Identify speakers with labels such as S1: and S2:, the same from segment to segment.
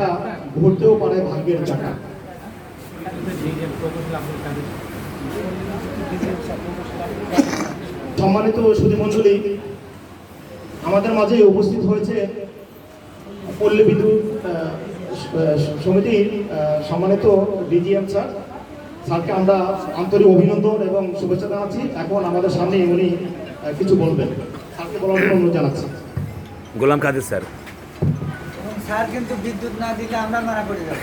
S1: টাকা ঘুরতেও পারে ভাগ্যের চাকা। সম্মানিত সুধীমণ্ডলী, আমাদের মাঝে উপস্থিত হয়েছে পল্লী বিদ্যুৎ সমিতির সম্মানিত ডিজিএম স্যার। স্যারকে আমরা আন্তরিক অভিনন্দন এবং শুভেচ্ছা জানাচ্ছি। এখন আমাদের সামনে উনি কিছু বলবেন। স্যারকে বলার জন্য অনুরোধ জানাচ্ছি।
S2: গোলাম কাদের স্যার।
S3: স্যার কিন্তু বিদ্যুৎ না দিলে আমরা মারা পড়ে যাব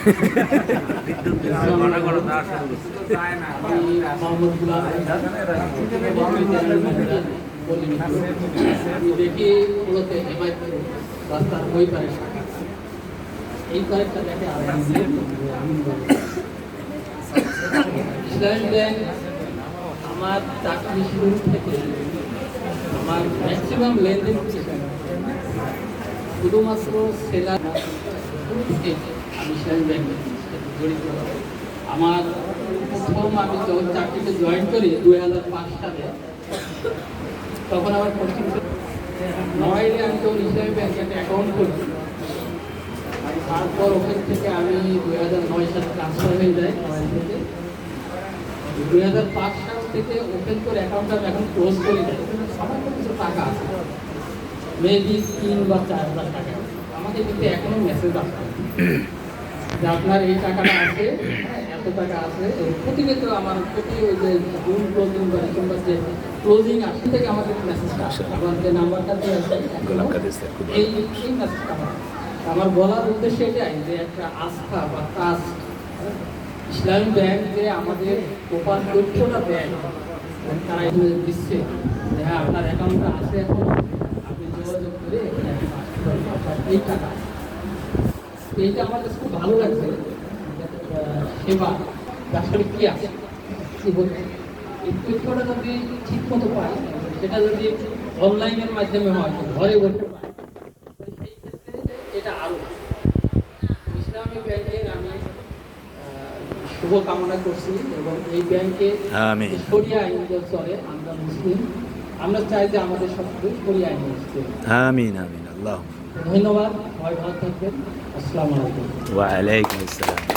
S4: দেখি মূলত এবার রাস্তার ওই পারে এই পারেরটা দেখে ইসলামী ব্যাংক আমার চাকরি শুরু থেকে আমার ম্যাক্সিমাম লেনদেন শুধুমাত্র সেলার আমি ব্যাংকের জড়িত আমার প্রথম আমি যখন চাকরিতে জয়েন করি দুই হাজার পাঁচ সালে, তখন আমার পশ্চিম নড়াইলে আমি যখন ইসলামী ব্যাংকে একটা অ্যাকাউন্ট করি তারপর ওখান থেকে আমি দুই হাজার নয় সালে ট্রান্সফার হয়ে যাই নড়াইল থেকে। দুই হাজার পাঁচ সাল থেকে ওপেন করে অ্যাকাউন্ট আমি এখন ক্লোজ করে। আমার কাছে কিছু টাকা আছে। মেবি তিন বা চার হাজার টাকা। আমাকে কিন্তু এখনও মেসেজ আসে যে আপনার এই টাকাটা আছে হ্যাঁ, এত টাকা আছে প্রতিনিয়ত আমার প্রতি ওই যে জুন ক্লোজিং বা ডিসেম্বর যে ক্লোজিং আসে থেকে আমাকে মেসেজটা আসে। আমার যে নাম্বারটা দিয়ে
S2: খুব
S4: এই এই মেসেজটা আমার আমার বলার উদ্দেশ্য এটাই যে একটা আস্থা বা ট্রাস্ট ইসলামী ব্যাংক যে আমাদের প্রপার তথ্যটা দেয় তারা দিচ্ছে। যে হ্যাঁ আপনার অ্যাকাউন্টটা আছে এখন আপনি যোগাযোগ করে এখানে আপনার এই টাকা। এইটা আমার কাছে খুব ভালো লাগছে। সেবা আসলে কি আছে কি এই তথ্যটা যদি ঠিক মতো পাই সেটা যদি অনলাইনের মাধ্যমে হয় ঘরে বসে পাই তো সেই ক্ষেত্রে এটা ইসলামী আমি শুভ কামনা করছি এবং এই ব্যাংকে। সরিয়া আইন চলে আমরা মুসলিম আমরা চাই যে আমাদের সব সরিয়া আইন মুসলিম।
S2: আমিন আমিন আল্লাহ
S4: ধন্যবাদ সবাই ভালো থাকবেন আসসালামু আলাইকুম
S2: ওয়ালাইকুম আসসালাম